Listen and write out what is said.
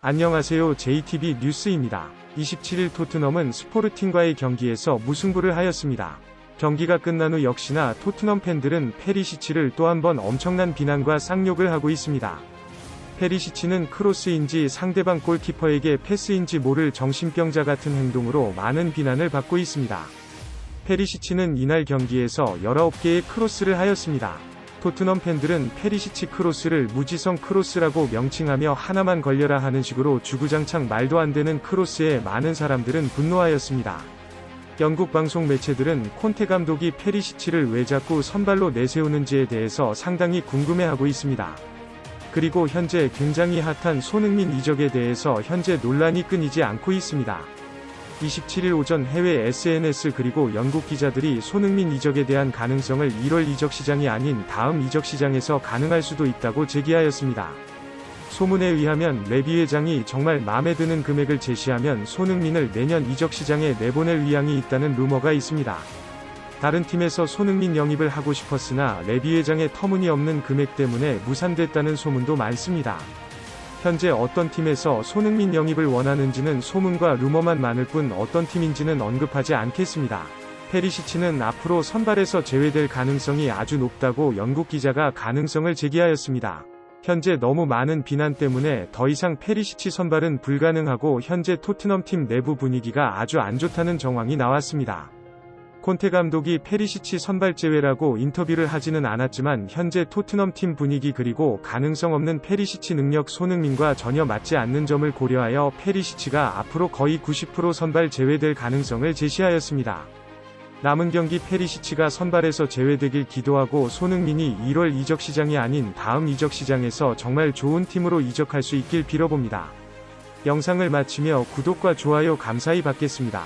안녕하세요. JTB 뉴스입니다. 27일 토트넘은 스포르팅과의 경기에서 무승부를 하였습니다. 경기가 끝난 후 역시나 토트넘 팬들은 페리시치를 또 한 번 엄청난 비난과 쌍욕을 하고 있습니다. 페리시치는 크로스인지 상대방 골키퍼에게 패스인지 모를 정신병자 같은 행동으로 많은 비난을 받고 있습니다. 페리시치는 이날 경기에서 19개의 크로스를 하였습니다. 토트넘 팬들은 페리시치 크로스를 무지성 크로스라고 명칭하며 하나만 걸려라 하는 식으로 주구장창 말도 안 되는 크로스에 많은 사람들은 분노하였습니다. 영국 방송 매체들은 콘테 감독이 페리시치를 왜 자꾸 선발로 내세우는지에 대해서 상당히 궁금해하고 있습니다. 그리고 현재 굉장히 핫한 손흥민 이적에 대해서 현재 논란이 끊이지 않고 있습니다. 27일 오전 해외 SNS 그리고 영국 기자들이 손흥민 이적에 대한 가능성을 1월 이적 시장이 아닌 다음 이적 시장에서 가능할 수도 있다고 제기하였습니다. 소문에 의하면 레비 회장이 정말 마음에 드는 금액을 제시하면 손흥민을 내년 이적 시장에 내보낼 의향이 있다는 루머가 있습니다. 다른 팀에서 손흥민 영입을 하고 싶었으나 레비 회장의 터무니없는 금액 때문에 무산됐다는 소문도 많습니다. 현재 어떤 팀에서 손흥민 영입을 원하는지는 소문과 루머만 많을 뿐 어떤 팀인지는 언급하지 않겠습니다. 페리시치는 앞으로 선발에서 제외될 가능성이 아주 높다고 영국 기자가 가능성을 제기하였습니다. 현재 너무 많은 비난 때문에 더 이상 페리시치 선발은 불가능하고 현재 토트넘 팀 내부 분위기가 아주 안 좋다는 정황이 나왔습니다. 콘테 감독이 페리시치 선발 제외라고 인터뷰를 하지는 않았지만 현재 토트넘 팀 분위기 그리고 가능성 없는 페리시치 능력 손흥민과 전혀 맞지 않는 점을 고려하여 페리시치가 앞으로 거의 90% 선발 제외될 가능성을 제시하였습니다. 남은 경기 페리시치가 선발에서 제외되길 기도하고 손흥민이 1월 이적 시장이 아닌 다음 이적 시장에서 정말 좋은 팀으로 이적할 수 있길 빌어봅니다. 영상을 마치며 구독과 좋아요 감사히 받겠습니다.